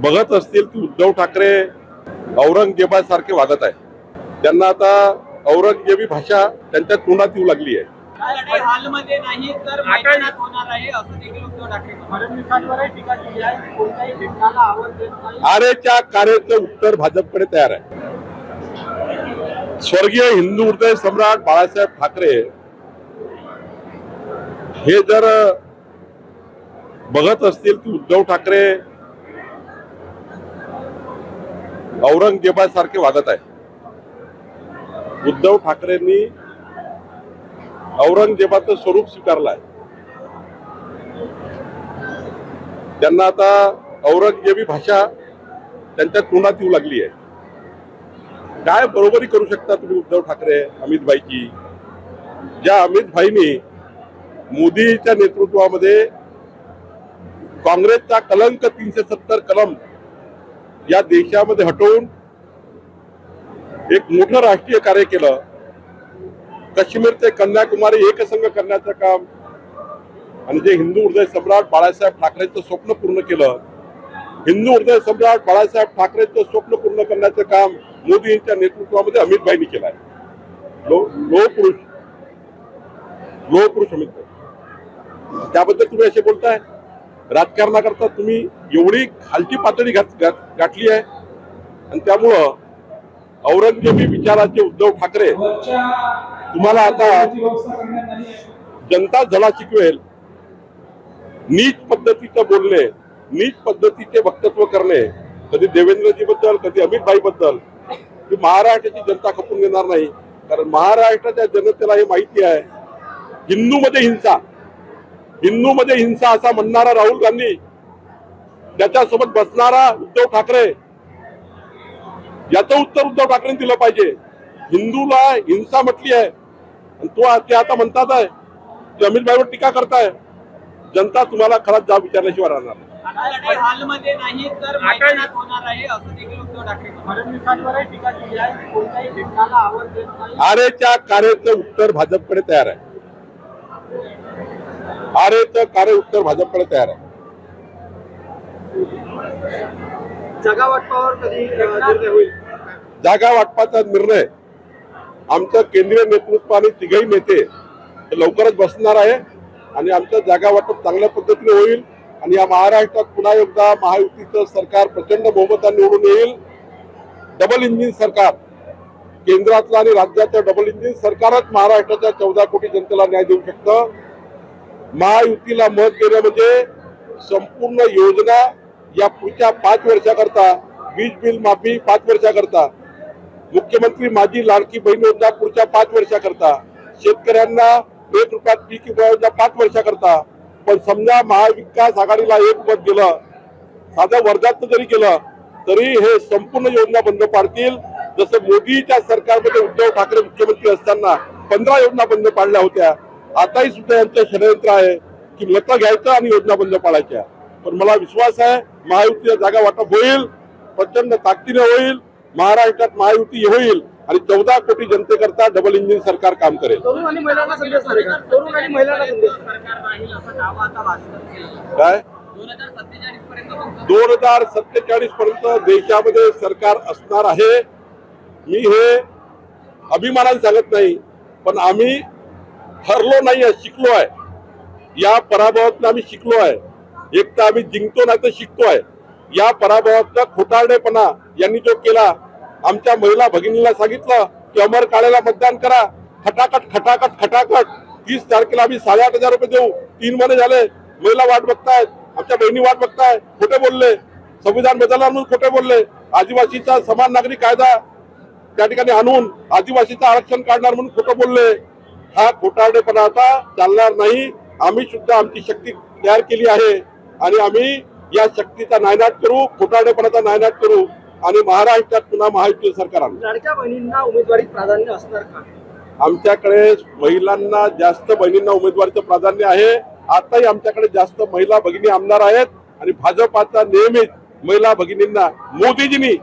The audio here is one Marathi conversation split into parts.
बघत असतील की उद्धव ठाकरे औरंगजेबासारखे वागत आहे त्यांना आता औरंगजेबी भाषा त्यांच्या तोंडात येऊ लागली आहे. आरेच्या कार्याचं उत्तर भाजपकडे तयार आहे. स्वर्गीय हिंदू हृदय सम्राट बाळासाहेब ठाकरे हे जर बघत असतील की उद्धव ठाकरे औरंगजेबासारखे वागत आहे उद्धव ठाकरेंनी औरंगजेबाचं स्वरूप स्वीकारलं आहे त्यांना आता औरंगजेबी भाषा त्यांच्या तोंडात येऊ लागली आहे. काय बरोबरी करू शकता तुम्ही उद्धव ठाकरे अमित भाईची? ज्या अमित भाईनी मोदीच्या नेतृत्वामध्ये काँग्रेसचा कलंक तीनशे सत्तर कलम या देशामध्ये हटवून एक मोठं राष्ट्रीय कार्य केलं. काश्मीर ते कन्याकुमारी एकसंघ करण्याचं काम आणि जे हिंदू हृदय सम्राट बाळासाहेब ठाकरेंचं स्वप्न पूर्ण केलं. हिंदू हृदय सम्राट बाळासाहेब ठाकरेंचं स्वप्न पूर्ण करण्याचं काम मोदींच्या नेतृत्वामध्ये अमितबाईंनी केलं आहे. लो लोह पुरुष लोह पुरुष अमित भाई त्याबद्दल तुम्ही असे बोलताय? राजकारणाकरता तुम्ही एवढी खालची पातळी घात- गाठली आहे. आणि त्यामुळं औरंगजेबी विचाराचे उद्धव ठाकरे तुम्हाला आता जनता धडा शिकवेल नीच पद्धतीचं बोलणे नीच पद्धतीचे वक्तत्व करणे कधी देवेंद्रजी बद्दल कधी अमितबाई बद्दल की महाराष्ट्राची जनता खपून घेणार नाही. कारण महाराष्ट्राच्या जनतेला हे माहिती आहे हिंदूमध्ये हिंसा. हिंदू मध्ये हिंसा असा म्हणणारा राहुल गांधी त्याच्यासोबत बसणारा उद्धव ठाकरे याचं उत्तर उद्धव ठाकरेंनी दिलं पाहिजे. हिंदूला हिंसा म्हटली आहे. आणि तो ते आता म्हणतात आहे की अमित भाईवर टीका करताय. जनता तुम्हाला खराच जाब विचारल्याशिवाय राहणार ठाकरे आरेच्या कार्याचं उत्तर भाजपकडे तयार आहे. आरेचं कार्य उत्तर भाजपकडे तयार आहे. जागा वाटपावर कधी अ, निर्णय होईल? जागा वाटपाचा निर्णय आमचं केंद्रीय नेतृत्व आणि तिघही नेते लवकरच बसणार आहे आणि आमचं जागा वाटप चांगल्या पद्धतीने होईल आणि या महाराष्ट्रात पुन्हा एकदा महायुतीचं सरकार प्रचंड बहुमताने निवडून येईल. डबल इंजिन सरकार केंद्रातलं आणि राज्याचं डबल इंजिन सरकारच महाराष्ट्राच्या चौदा कोटी जनतेला न्याय देऊ शकतं. महायुतीला मत देणं म्हणजे संपूर्ण योजना या पुढच्या पाच वर्षाकरता वीज बिल माफी पाच वर्षाकरता. मुख्यमंत्री माझी लाडकी बहीण योजना पुढच्या पाच वर्षाकरता. शेतकऱ्यांना एक रुपयात पीक विमा योजना पाच वर्षाकरता. पण समजा महाविकास आघाडीला एक मत दिलं साधं वर्धात जरी केलं तरी हे संपूर्ण योजना बंद पाडतील. जसं मोदीच्या सरकारमध्ये उद्धव ठाकरे मुख्यमंत्री असताना पंधरा योजना बंद पाडल्या होत्या. आताही सुद्धा यांचं षडयंत्र आहे की मतं घ्यायचं आणि योजना बंद पाडायच्या. पण मला विश्वास आहे महायुतीच्या जागा वाटप होईल प्रचंड ताकदीने होईल महाराष्ट्रात महायुती होईल आणि चौदा कोटी जनतेकरता डबल इंजिन सरकार काम करेल. काय? दोन हजार सत्तेचाळीस पर्यंत देशामध्ये सरकार असणार आहे. मी हे अभिमानाने सांगत नाही पण आम्ही हरलो नाही आहे शिकलो आहे. या पराभवातनं आम्ही शिकलो आहे. एक तर आम्ही जिंकतो नाही तर शिकतो आहे. या पराभवातला खोटारडेपणा यांनी जो केला आमच्या महिला भगिनीला सांगितलं की अमर काळेला मतदान करा. खटाखट खटाखट खटाखट. तीस तारखेला आम्ही साडेआठ हजार रुपये देऊ. तीन महिने झाले. महिला वाट बघतायत. आमच्या बहिणी वाट बघताय. खोटे बोलले. संविधान बदलला म्हणून खोटे बोलले. आदिवासीचा समान नागरी कायदा त्या ठिकाणी आणून आदिवासीचं आरक्षण काढणार म्हणून खोटं बोलले. हा खोटारडेपणा आता चालणार नाही. आम्ही सुद्धा आमची शक्ती तयार केली आहे आणि आम्ही या शक्तीचा नायनाट करू खोटारडेपणाचा नायनाट करू आणि महाराष्ट्रात पुन्हा महायुती सरकार आणू लाडक्या बहिणींना उमेदवारीत प्राधान्य असणार का? आमच्याकडे महिलांना जास्त बहिणींना उमेदवारीचं प्राधान्य आहे. आताही आमच्याकडे जास्त महिला भगिनी आमदार आहेत आणि भाजपाचा नेहमीच महिला भगिनींना मोदीजींनी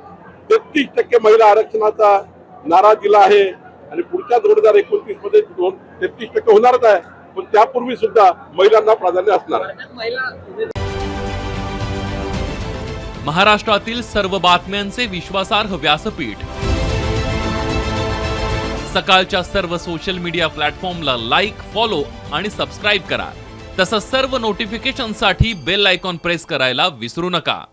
तेहतीस टक्के महिला आरक्षणाचा नारा दिला आहे. आणि पुढच्या दोन हजार एकोणतीसमध्ये दोन तेहतीस टक्के होणारच आहे. पण त्यापूर्वी सुद्धा महिलांना प्राधान्य असणार आहे. महाराष्ट्रातील सर्व बातम्यांचे विश्वासार्ह व्यासपीठ. सकाळच्या सर्व सोशल मीडिया प्लॅटफॉर्मला लाईक फॉलो आणि सबस्क्राईब करा. तसंच सर्व नोटिफिकेशनसाठी बेल आयकॉन प्रेस करायला विसरू नका.